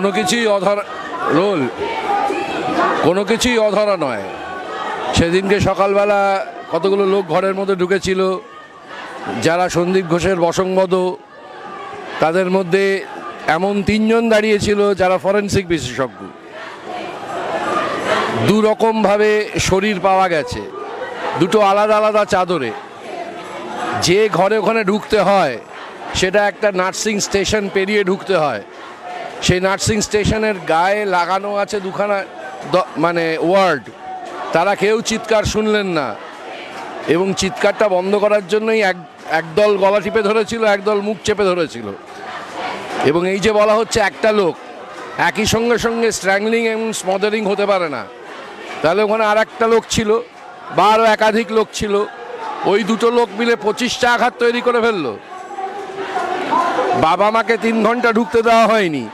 কোনো কিছুই অধরা, রোল, কোনো কিছুই অধরা নয়। সেদিনকে সকালবেলা কতগুলো লোক ঘরের মধ্যে ঢুকেছিল, যারা সন্দীপ ঘোষের বসংবদ তাদের মধ্যে এমন তিনজন দাঁড়িয়েছিল যারা ফরেন্সিক বিশেষজ্ঞ। দু রকমভাবে শরীর পাওয়া গেছে, দুটো আলাদা আলাদা চাদরে। যে ঘরে ওখানে ঢুকতে হয়, সেটা একটা নার্সিং স্টেশন পেরিয়ে ঢুকতে হয়। সেই নার্সিং স্টেশনের গায়ে লাগানো আছে দুখানা মানে ওয়ার্ড। তারা কেউ চিৎকার শুনলেন না। এবং চিৎকারটা বন্ধ করার জন্যই এক, একদল গলা টিপে ধরেছিল, একদল মুখ চেপে ধরেছিল। এবং এই যে বলা হচ্ছে একটা লোক, একই সঙ্গে সঙ্গে স্ট্র্যাংলিং এবং স্মদারিং হতে পারে না। তাহলে ওখানে আর একটা লোক ছিল বা আরও একাধিক লোক ছিল। ওই দুটো লোক মিলে পঁচিশটা আঘাত তৈরি করে ফেলল। বাবা মাকে তিন ঘণ্টা ঢুকতে দেওয়া হয়নি।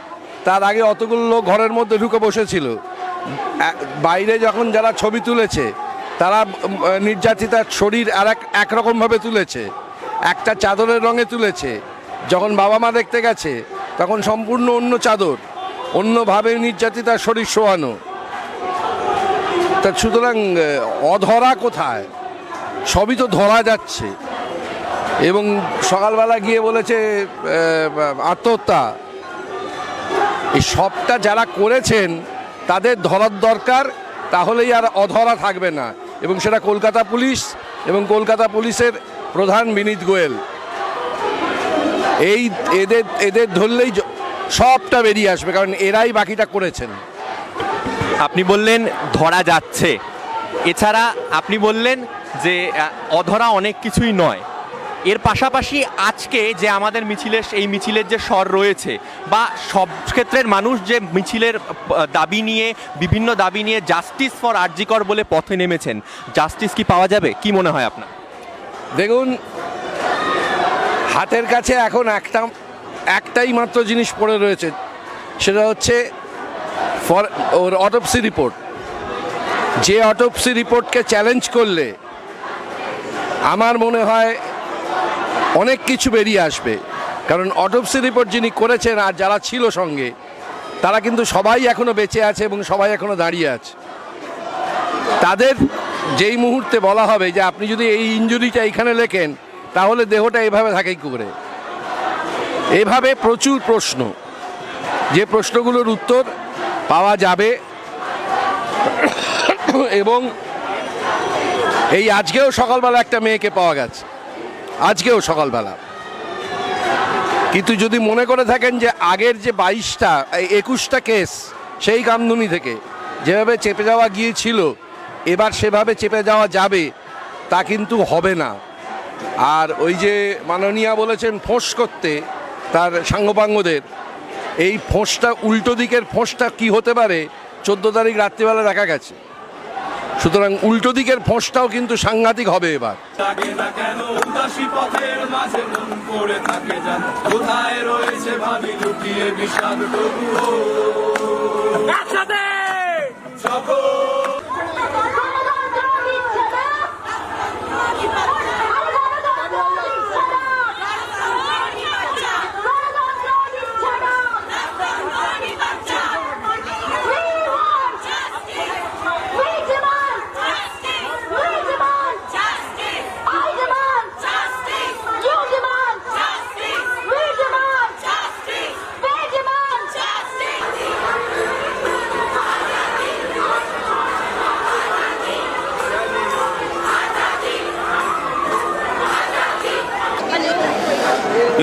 তার আগে অতগুলো লোক ঘরের মধ্যে ঢুকে বসেছিল। বাইরে যখন যারা ছবি তুলেছে, তারা নির্যাতিতার শরীর আর এক, একরকমভাবে তুলেছে। একটা চাদরের রঙে তুলেছে। যখন বাবা মা দেখতে গেছে, তখন সম্পূর্ণ অন্য চাদর, অন্যভাবে নির্যাতিতার শরীর শোয়ানো। তা সুতরাং অধরা কোথায়? সবই তো ধরা যাচ্ছে। এবং সকালবেলা গিয়ে বলেছে আত্মহত্যা। এই সবটা যারা করেছেন, তাদের ধরার দরকার, তাহলেই আর অধরা থাকবে না। এবং সেটা কলকাতা পুলিশ এবং কলকাতা পুলিশের প্রধান বিনীত গোয়েল। এই এদের এদের ধরলেই সবটা বেরিয়ে আসবে, কারণ এরাই বাকিটা করেছেন। আপনি বললেন ধরা যাচ্ছে। এছাড়া আপনি বললেন যে অধরা অনেক কিছুই নয়। এর পাশাপাশি আজকে যে আমাদের মিছিলের এই মিছিলের যে স্বর রয়েছে বা সব ক্ষেত্রের মানুষ যে মিছিলের দাবি নিয়ে, বিভিন্ন দাবি নিয়ে জাস্টিস ফর আরজিকর বলে পথে নেমেছেন জাস্টিস কি পাওয়া যাবে? কি মনে হয় আপনার? দেখুন, হাতের কাছে এখন একটা, একটাই মাত্র জিনিস পড়ে রয়েছে, সেটা হচ্ছে ফর, ওর অটোপসি রিপোর্ট যে অটোপসি রিপোর্টকে চ্যালেঞ্জ করলে, আমার মনে হয় অনেক কিছু বেরিয়ে আসবে। কারণ অটোপসি রিপোর্ট যিনি করেছেন আর যারা ছিল সঙ্গে, তারা কিন্তু সবাই এখনও বেঁচে আছে এবং সবাই এখনও দাঁড়িয়ে আছে। তাদের যেই মুহূর্তে বলা হবে যে আপনি যদি এই ইঞ্জুরিটা এখানে লেখেন, তাহলে দেহটা এভাবে থাকে কি করে? এভাবে প্রচুর প্রশ্ন। যে প্রশ্নগুলোর উত্তর পাওয়া যাবে। এবং এই আজকেও সকালবেলা একটা মেয়েকে পাওয়া গেছে। আজকেও সকালবেলা। কিন্তু যদি মনে করে থাকেন যে আগের যে বাইশটা একুশটা কেস, সেই কামদুনি থেকে যেভাবে চেপে যাওয়া গিয়েছিল, এবার সেভাবে চেপে যাওয়া যাবে, তা কিন্তু হবে না। আর ওই যে মাননীয়া বলেছেন ফোঁস করতে, তার সাঙ্গপাঙ্গদের, এই ফোঁসটা, উল্টো দিকের ফোঁসটা কি হতে পারে, চোদ্দ তারিখ রাত্রিবেলা দেখা গেছে। সুতরাং উল্টো দিকের ফোঁসটাও কিন্তু সাংঘাতিক হবে এবার না কেন উদাসী পথের মাঝে মন পড়ে থাকে যেন কোথায় রয়েছে ভাবি লুকিয়ে বিষাদ তবুও একসাথে যখন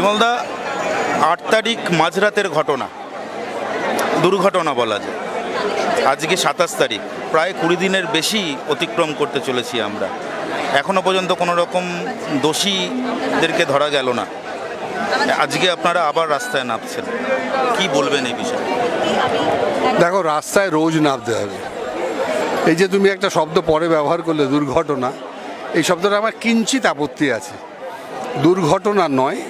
বিমলদা আট তারিখ মাঝরাতের ঘটনা। দুর্ঘটনা বলা যায়। আজকে সাতাশ তারিখ। প্রায় কুড়ি দিনের বেশি অতিক্রম করতে চলেছি আমরা। এখনও পর্যন্ত কোনো রকম দোষীদেরকে ধরা গেল না। আজকে আপনারা আবার রাস্তায় নামছেন। কি বলবেন এই বিষয়ে? দেখো, রাস্তায় রোজ নামতে হবে। এই যে তুমি একটা শব্দ পরে ব্যবহার করলে, দুর্ঘটনা, এই শব্দটা আমার কিঞ্চিত আপত্তি আছে। দুর্ঘটনা নয়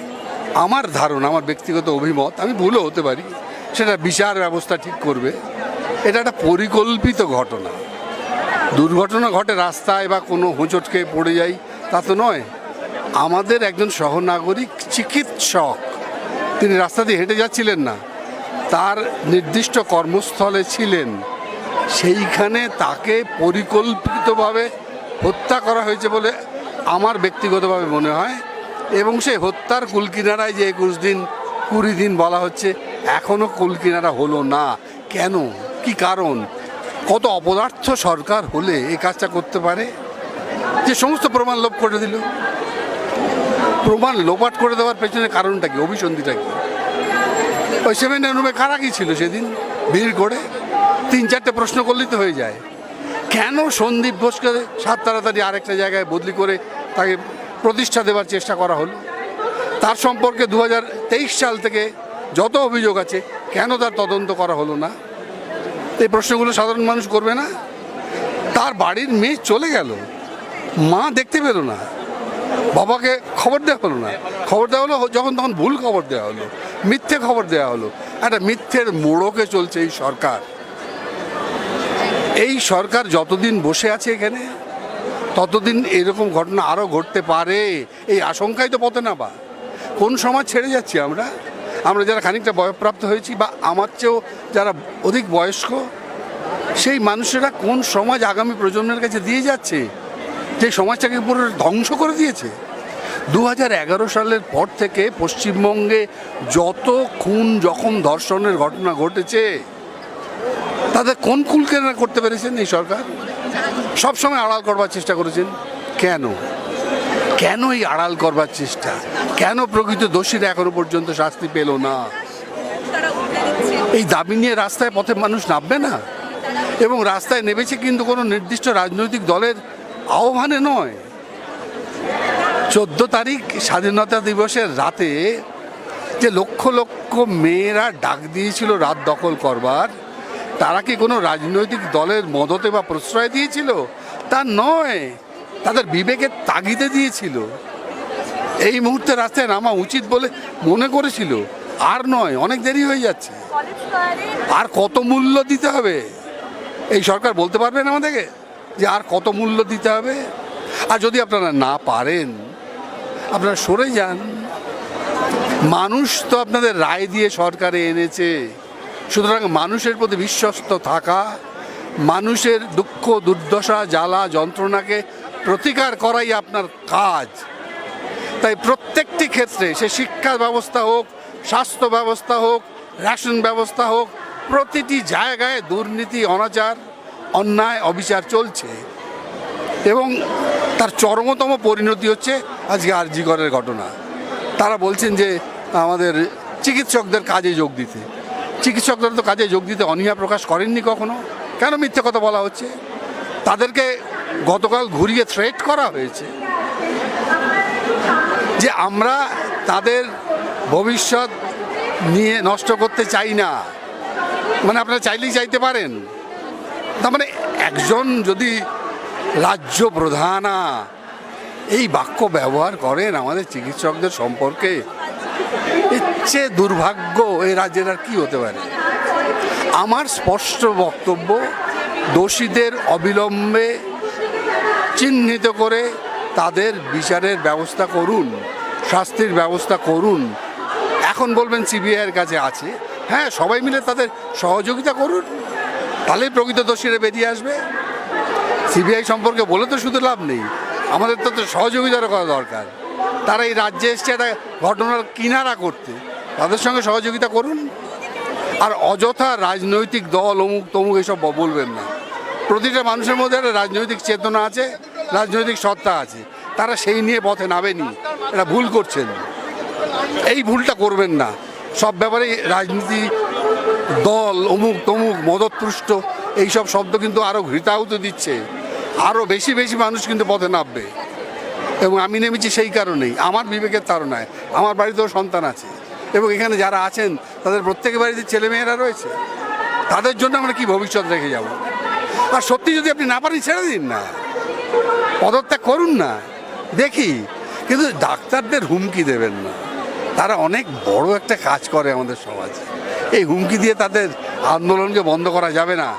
আমার ধারণা, আমার ব্যক্তিগত অভিমত, আমি ভুলও হতে পারি, সেটা বিচার ব্যবস্থা ঠিক করবে। এটা একটা পরিকল্পিত ঘটনা। দুর্ঘটনা ঘটে রাস্তায় বা কোনো হোঁচটকে পড়ে যাই, তা তো নয়। আমাদের একজন সহনাগরিক চিকিৎসক, তিনি রাস্তা দিয়ে হেঁটে যাচ্ছিলেন না। তার নির্দিষ্ট কর্মস্থলে ছিলেন। সেইখানে তাকে পরিকল্পিতভাবে হত্যা করা হয়েছে বলে আমার ব্যক্তিগতভাবে মনে হয়। এবং সেই হত্যার কুলকিনারায় যে একুশ দিন, কুড়ি দিন বলা হচ্ছে এখনও কুলকিনারা হলো না। কেন? কি কারণ? কত অপদার্থ সরকার হলে এই কাজটা করতে পারে? যে সমস্ত প্রমাণ লোপ করে দিল। প্রমাণ লোপাট করে দেওয়ার পেছনে কারণটা কি? অভিসন্ধিটা কি? ওই সেভেন রুমে কারা কি ছিল সেদিন? ভিড় করে? তিন, চারটে প্রশ্ন করলেই তো হয়ে যায়। কেন সন্দীপ ঘোষকে সাত তাড়াতাড়ি আরেকটা জায়গায় বদলি করে তাকে প্রতিষ্ঠা দেওয়ার চেষ্টা করা হলো। তার সম্পর্কে দু হাজার তেইশ সাল থেকে যত অভিযোগ আছে, কেন তার তদন্ত করা হলো না? এই প্রশ্নগুলো সাধারণ মানুষ করবে না। তার বাড়ির মেয়ে চলে গেল। মা দেখতে পেল না। বাবাকে খবর দেওয়া হলো না। খবর দেওয়া হলো, যখন তখন ভুল খবর দেওয়া হলো, মিথ্যে খবর দেওয়া হলো। একটা মিথ্যের মোড়কে চলছে এই সরকার। এই সরকার যতদিন বসে আছে এখানে ততদিন এরকম ঘটনা আরও ঘটতে পারে। এই আশঙ্কাই তো পথে না বা কোন সমাজ ছেড়ে যাচ্ছি আমরা? আমরা যারা খানিকটা বয়প্রাপ্ত হয়েছি বা আমার চেয়েও যারা অধিক বয়স্ক, সেই মানুষেরা কোন সমাজ আগামী প্রজন্মের কাছে দিয়ে যাচ্ছে? যে সমাজটাকে পুরো ধ্বংস করে দিয়েছে। দু সালের পর থেকে পশ্চিমবঙ্গে যত খুন জখম ধর্ষণের ঘটনা ঘটেছে, তাদের কোন কুলকেনা করতে পেরেছেন এই সরকার? সব সময় আড়াল করবার চেষ্টা করেছেন। কেন? কেন এই আড়াল করবার চেষ্টা? কেন প্রকৃত দোষীরা এখনও পর্যন্ত শাস্তি পেল না? এই দাবি নিয়ে রাস্তায় পথে মানুষ নামবে না? এবং রাস্তায় নেমেছে কিন্তু কোনো নির্দিষ্ট রাজনৈতিক দলের আহ্বানে নয়। চোদ্দ তারিখ স্বাধীনতা দিবসের রাতে যে লক্ষ লক্ষ মেয়েরা ডাক দিয়েছিল রাত দখল করবার তারা কি কোনো রাজনৈতিক দলের মদতে বা প্রশ্রয় দিয়েছিল? তা নয়। তাদের বিবেকের তাগিদে দিয়েছিল। এই মুহূর্তে রাস্তায় নামা উচিত বলে মনে করেছিল। আর নয়, অনেক দেরি হয়ে যাচ্ছে। আর কত মূল্য দিতে হবে? এই সরকার বলতে পারবেন আমাদেরকে? যে আর কত মূল্য দিতে হবে? আর যদি আপনারা না পারেন, আপনারা সরে যান। মানুষ তো আপনাদের রায় দিয়ে সরকারে এনেছে। সুতরাং মানুষের প্রতি বিশ্বস্ত থাকা, মানুষের দুঃখ, দুর্দশা, জ্বালা, যন্ত্রণাকে প্রতিকার করাই আপনার কাজ। তাই প্রত্যেকটি ক্ষেত্রে সে শিক্ষা ব্যবস্থা হোক, স্বাস্থ্য ব্যবস্থা হোক, রেশন ব্যবস্থা হোক, প্রতিটি জায়গায় দুর্নীতি, অনাচার, অন্যায়, অবিচার চলছে। এবং তার চরমতম পরিণতি হচ্ছে আজকে আরজিকরের ঘটনা। তারা বলছেন যে আমাদের চিকিৎসকদের কাজে যোগ দিতে। চিকিৎসকরা তো কাজে যোগ দিতে অনীহা প্রকাশ করেননি কখনো? কেন মিথ্যে কথা বলা হচ্ছে? তাদেরকে গতকাল ঘুরিয়ে থ্রেট করা হয়েছে। যে আমরা তাদের ভবিষ্যৎ নিয়ে নষ্ট করতে চাই না। মানে আপনারা চাইলেই চাইতে পারেন। তার মানে একজন যদি রাজ্য প্রধানা এই বাক্য ব্যবহার করেন আমাদের চিকিৎসকদের সম্পর্কে চেয়ে দুর্ভাগ্য এই রাজ্যের আর কী হতে পারে? আমার স্পষ্ট বক্তব্য, দোষীদের অবিলম্বে চিহ্নিত করে তাদের বিচারের ব্যবস্থা করুন, শাস্তির ব্যবস্থা করুন। এখন বলবেন সিবিআইয়ের কাছে আছে। হ্যাঁ সবাই মিলে তাদের সহযোগিতা করুন, তাহলেই প্রকৃত দোষীরা বেরিয়ে আসবে। সিবিআই সম্পর্কে বলে তো শুধু লাভ নেই, আমাদের তো তো সহযোগিতারও করা দরকার। তারা এই রাজ্যে এসছে একটা ঘটনার কিনারা করতে। তাদের সঙ্গে সহযোগিতা করুন। আর অযথা রাজনৈতিক দল অমুক তমুক এসব বলবেন না। প্রতিটা মানুষের মধ্যে একটা রাজনৈতিক চেতনা আছে, রাজনৈতিক সত্তা আছে। তারা সেই নিয়ে পথে নামেনি। এটা ভুল করছেন। এই ভুলটা করবেন না। সব ব্যাপারে রাজনীতি দল অমুক তমুক মদতপুষ্ট, এইসব শব্দ কিন্তু আরও ঘৃতাহুত দিচ্ছে। আরও বেশি বেশি মানুষ কিন্তু পথে নামবে। এবং আমি নেমেছি সেই কারণেই। আমার বিবেকের তাড়নায়। আমার বাড়িতেও সন্তান আছে। এবং এখানে যারা আছেন, তাদের প্রত্যেকের বাড়িতে ছেলেমেয়েরা রয়েছে। তাদের জন্য আমরা কি ভবিষ্যৎ রেখে যাব? আর সত্যি যদি আপনি না পারেন, ছেড়ে দিন না। পদত্যাগ করুন না। দেখি। কিন্তু ডাক্তারদের হুমকি দেবেন না। তারা অনেক বড় একটা কাজ করে আমাদের সমাজে। এই হুমকি দিয়ে তাদের আন্দোলনকে বন্ধ করা যাবে না।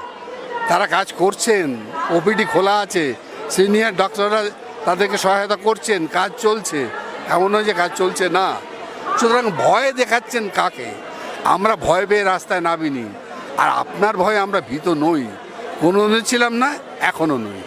তারা কাজ করছেন। ওপিডি খোলা আছে। সিনিয়র ডক্টররা তাদেরকে সহায়তা করছেন, কাজ চলছে। এমন নয় যে কাজ চলছে না। সুতরাং ভয় দেখাচ্ছেন কাকে? আমরা ভয় পেয়ে রাস্তায় নামিনি। আর আপনার ভয়ে আমরা ভীত নই। কোনো ছিলাম না, এখনও নই।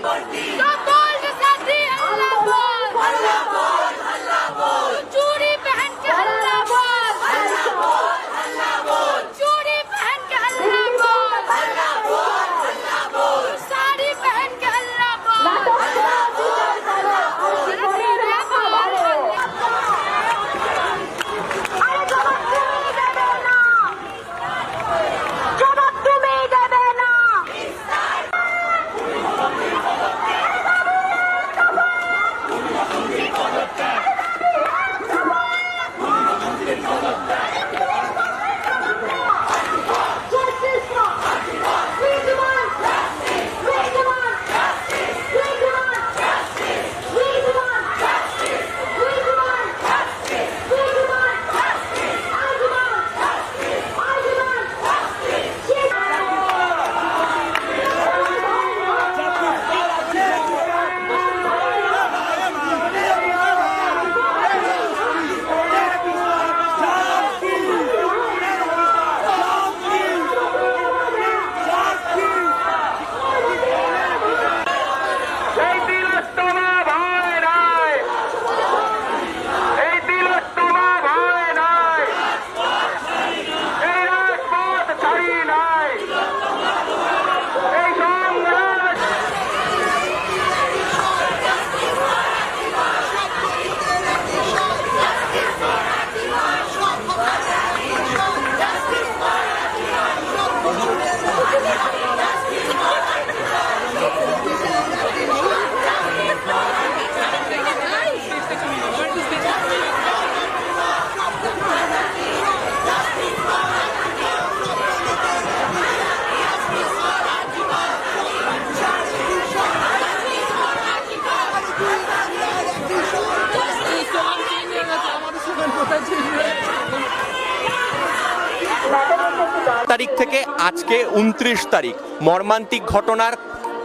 থেকে আজকে উনত্রিশ তারিখ। মর্মান্তিক ঘটনার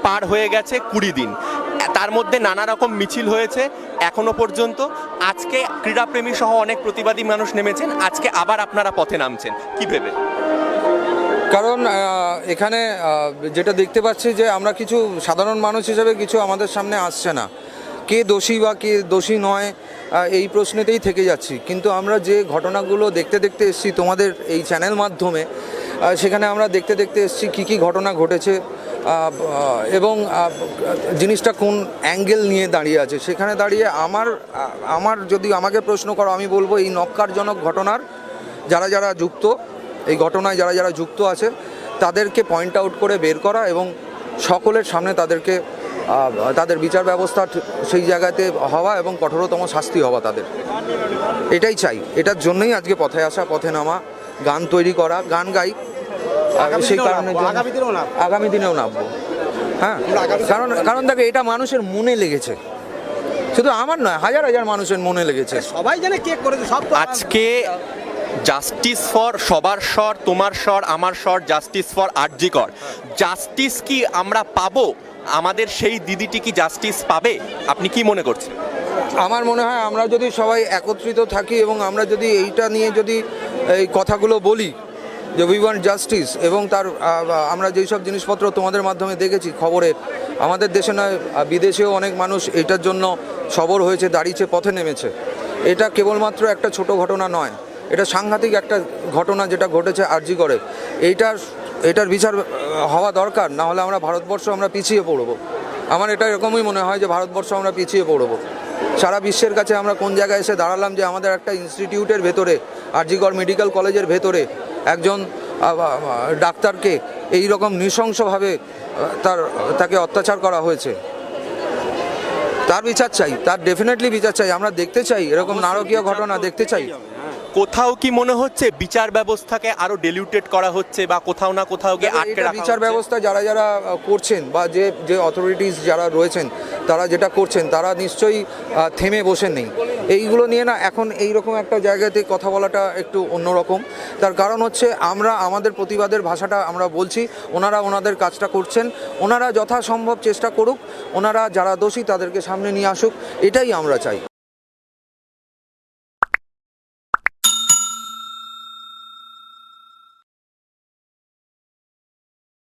পার হয়ে গেছে কুড়ি দিন। তার মধ্যে নানা রকম মিছিল হয়েছে এখনও পর্যন্ত। আজকে ক্রীড়াপ্রেমী সহ অনেক প্রতিবাদী মানুষ নেমেছেন। আজকে আবার আপনারা পথে নামছেন। কি ভেবে কারণ এখানে যেটা দেখতে পাচ্ছি যে আমরা কিছু সাধারণ মানুষ হিসেবে কিছু আমাদের সামনে আসছে না। কে দোষী বা কে দোষী নয় এই প্রশ্নেতেই থেকে যাচ্ছি। কিন্তু আমরা যে ঘটনাগুলো দেখতে দেখতে এসেছি তোমাদের এই চ্যানেল মাধ্যমে সেখানে আমরা দেখতে দেখতে এসেছি কী কী ঘটনা ঘটেছে এবং জিনিসটা কোন অ্যাঙ্গেল নিয়ে দাঁড়িয়ে আছে। সেখানে দাঁড়িয়ে আমার আমার যদি আমাকে প্রশ্ন করো, আমি বলব এই নক্কারজনক ঘটনার যারা যারা যুক্ত, এই ঘটনায় যারা যারা যুক্ত আছে, তাদেরকে পয়েন্ট আউট করে বের করা এবং সকলের সামনে তাদেরকে তাদের বিচার ব্যবস্থা সেই জায়গাতে হওয়া এবং কঠোরতম শাস্তি হওয়া তাদের। এটাই চাই। এটার জন্যই আজকে পথে আসা পথে নামা গান তৈরি করা গান গাই। সেই কারণে আগামী দিনেও নামবো। হ্যাঁ কারণ কারণ দেখো এটা মানুষের মনে লেগেছে। শুধু আমার নয় হাজার হাজার মানুষের মনে লেগেছে। সবাই জানে কে করেছে সব আজকে জাস্টিস ফর সবার স্বর, তোমার স্বর, আমার স্বর জাস্টিস ফর আরজিকর জাস্টিস কি আমরা পাবো? আমাদের সেই দিদিটি কি জাস্টিস পাবে? আপনি কি মনে করছেন? আমার মনে হয় আমরা যদি সবাই একত্রিত থাকি এবং আমরা যদি এইটা নিয়ে যদি এই কথাগুলো বলি, যে উই ওয়ান্ট জাস্টিস এবং তার আমরা যেই সব জিনিসপত্র তোমাদের মাধ্যমে দেখেছি খবরে আমাদের দেশে নয় বিদেশেও অনেক মানুষ এটার জন্য সবর হয়েছে, দাঁড়িয়েছে, পথে নেমেছে। এটা কেবলমাত্র একটা ছোট ঘটনা নয়। এটা সাংঘাতিক একটা ঘটনা যেটা ঘটেছে আরজি করে। এইটার এটার বিচার হওয়া দরকার না হলে আমরা ভারতবর্ষ আমরা পিছিয়ে পড়ব। আমার এটা এরকমই মনে হয় যে ভারতবর্ষ আমরা পিছিয়ে পড়ব। সারা বিশ্বের কাছে আমরা কোন জায়গায় এসে দাঁড়ালাম যে আমাদের একটা ইনস্টিটিউটের ভেতরে আরজিগড় মেডিকেল কলেজের ভেতরে একজন ডাক্তারকে এই রকম নৃশংসভাবে তার তাকে অত্যাচার করা হয়েছে। তার বিচার চাই তার ডেফিনেটলি বিচার চাই আমরা দেখতে চাই এরকম নারকীয় ঘটনা দেখতে চাই। কোথাও কি মনে হচ্ছে বিচার ব্যবস্থাকে আরও ডেলিউটেড করা হচ্ছে বা কোথাও না কোথাও গিয়ে আটকে রাখা বিচার ব্যবস্থা যারা যারা করছেন বা যে যে অথরিটিস যারা রয়েছেন তারা যেটা করছেন তারা নিশ্চয়ই থেমে বসে নেই এইগুলো নিয়ে না এখন এই রকম একটা জায়গাতে কথা বলাটা একটু অন্যরকম। তার কারণ হচ্ছে আমরা আমাদের প্রতিবাদের ভাষাটা আমরা বলছি ওনারা ওনাদের কাজটা করছেন ওনারা যথাসম্ভব চেষ্টা করুক ওনারা যারা দোষী তাদেরকে সামনে নিয়ে আসুক এটাই আমরা চাই।